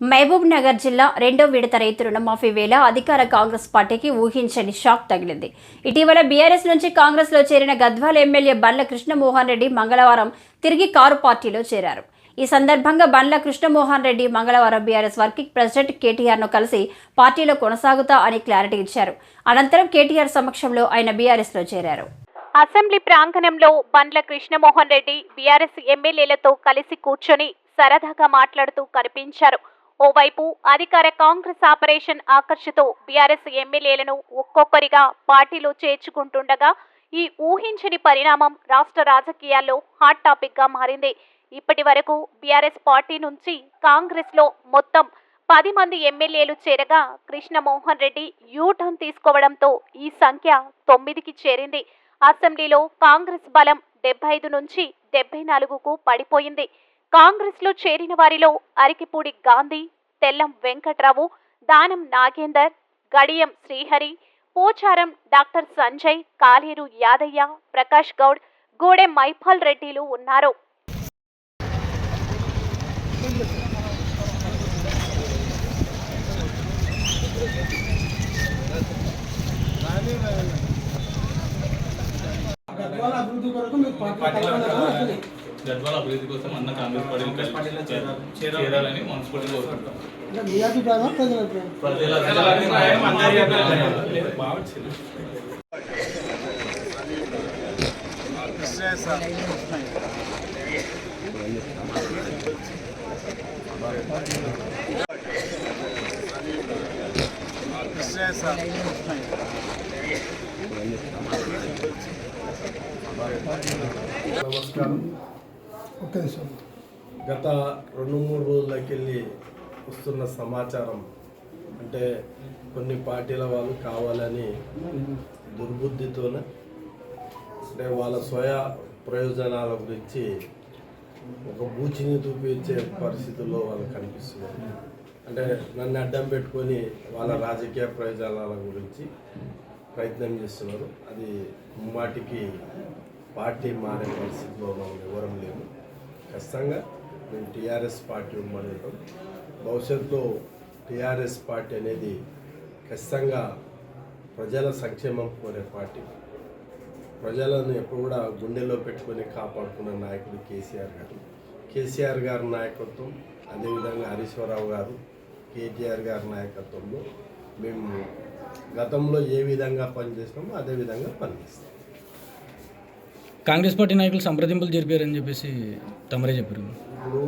మహబూబ్ నగర్ జిల్లా రెండో విడత రైతు రుణమాఫీ వేళ అధికార కాంగ్రెస్ పార్టీకి ఊహించని షాక్ తగిలింది. ఇటీవల బీఆర్ఎస్ నుంచి కాంగ్రెస్లో చేరిన గద్వాల ఎమ్మెల్యే బండ్ల కృష్ణమోహన్ రెడ్డి మంగళవారం తిరిగి కారు పార్టీలో చేరారు. ఈ సందర్భంగా బండ్ల కృష్ణమోహన్ రెడ్డి మంగళవారం బీఆర్ఎస్ వర్కింగ్ ప్రెసిడెంట్ కేటీఆర్ను కలిసి పార్టీలో కొనసాగుతా అని క్లారిటీ ఇచ్చారు. అనంతరం కేటీఆర్ సమక్షంలో ఆయన బీఆర్ఎస్లో చేరారు. అసెంబ్లీ ప్రాంగణంలో బండ్ల కృష్ణమోహన్ రెడ్డి బీఆర్ఎస్ ఎమ్మెల్యేలతో కలిసి కూర్చొని సరదాగా మాట్లాడుతూ కనిపించారు. ఓవైపు అధికార కాంగ్రెస్ ఆపరేషన్ ఆకర్షతో బీఆర్ఎస్ ఎమ్మెల్యేలను ఒక్కొక్కరిగా పార్టీలో చేర్చుకుంటుండగా ఈ ఊహించని పరిణామం రాష్ట్ర రాజకీయాల్లో హాట్ టాపిక్గా మారింది. ఇప్పటి వరకు బీఆర్ఎస్ పార్టీ నుంచి కాంగ్రెస్లో మొత్తం పది మంది ఎమ్మెల్యేలు చేరగా కృష్ణమోహన్ రెడ్డి యూటర్న్ తీసుకోవడంతో ఈ సంఖ్య తొమ్మిదికి చేరింది. అసెంబ్లీలో కాంగ్రెస్ బలం డెబ్బై ఐదు నుంచి డెబ్బై నాలుగుకు పడిపోయింది. కాంగ్రెస్లో చేరిన వారిలో అరికిపూడి గాంధీ తెల్లం వెంకట్రావు దానం నాగేందర్ గడియం శ్రీహరి పోచారం డాక్టర్ సంజయ్ కాలేరు యాదయ్య ప్రకాష్ గౌడ్ గూడెం మైపాల్ రెడ్డిలు ఉన్నారు. అభివృద్ధి కొరకు మీరు గద్వాల అభివృద్ధి కోసం అన్న కాంగ్రెస్ పార్టీలో చేరాలి. చేరాలని మనస్ఫూర్తిగా కోరుకుంటాం. ప్రజల. నమస్కారం. ఒక్క నిమిషం. గత రెండు మూడు రోజులకెళ్ళి వస్తున్న సమాచారం అంటే కొన్ని పార్టీల వాళ్ళు కావాలని దుర్బుద్ధితోనే అంటే వాళ్ళ స్వయ ప్రయోజనాల గురించి ఒక బూచిని చూపించే పరిస్థితుల్లో వాళ్ళు కనిపిస్తున్నారు. అంటే నన్ను అడ్డం పెట్టుకొని వాళ్ళ రాజకీయ ప్రయోజనాల గురించి ప్రయత్నం చేస్తున్నారు. అది మాటికి పార్టీ మారే పరిస్థితిలో మనం ఎవరం లేము. ఖచ్చితంగా మేము టీఆర్ఎస్ పార్టీ ఉమ్మడి ఉంటాం భవిష్యత్తులో టీఆర్ఎస్ పార్టీ అనేది ఖచ్చితంగా ప్రజల సంక్షేమం కోరే పార్టీ. ప్రజలను ఎప్పుడు కూడా గుండెలో పెట్టుకొని కాపాడుకున్న నాయకుడు కేసీఆర్ గారు. కేసీఆర్ గారి నాయకత్వం అదేవిధంగా హరీశ్వరరావు గారు కేటీఆర్ గారి నాయకత్వంలో మేము గతంలో ఏ విధంగా పనిచేసినామో అదే విధంగా పనిచేస్తాం. కాంగ్రెస్ పార్టీ నాయకులు సంప్రదింపులు జరిపారని చెప్పేసి తమరే చెప్పారు. ఇప్పుడు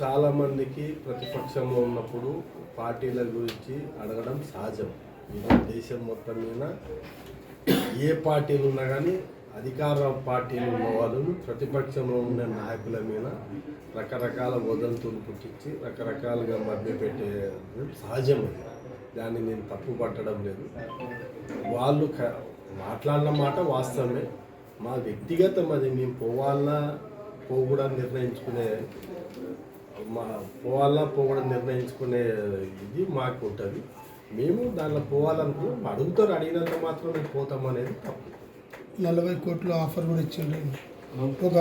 చాలామందికి ప్రతిపక్షంలో ఉన్నప్పుడు పార్టీల గురించి అడగడం సహజం. దేశం మొత్తం మీద ఏ పార్టీలు ఉన్నా కానీ అధికార పార్టీలు ఉన్న వాళ్ళు ప్రతిపక్షంలో ఉన్న నాయకుల మీద రకరకాల వదంతులు పుట్టించి రకరకాలుగా మభ్యపెట్టే సహజం అది. దాన్ని నేను తప్పు పట్టడం లేదు. వాళ్ళు మాట్లాడిన మాట వాస్తవమే. మా వ్యక్తిగతం అది మేము పోవాలన్నా పోకూడదు నిర్ణయించుకునే మా పోవాలన్నా పోకూడదు నిర్ణయించుకునే ఇది మాకు ఉంటుంది. మేము దానిలో పోవాలనుకున్నాం అడుగుతారు అడిగినంత మాత్రం మేము పోతాం అనేది తప్పు. నలభై కోట్ల ఆఫర్ కూడా ఇచ్చిండ్రు. ఒక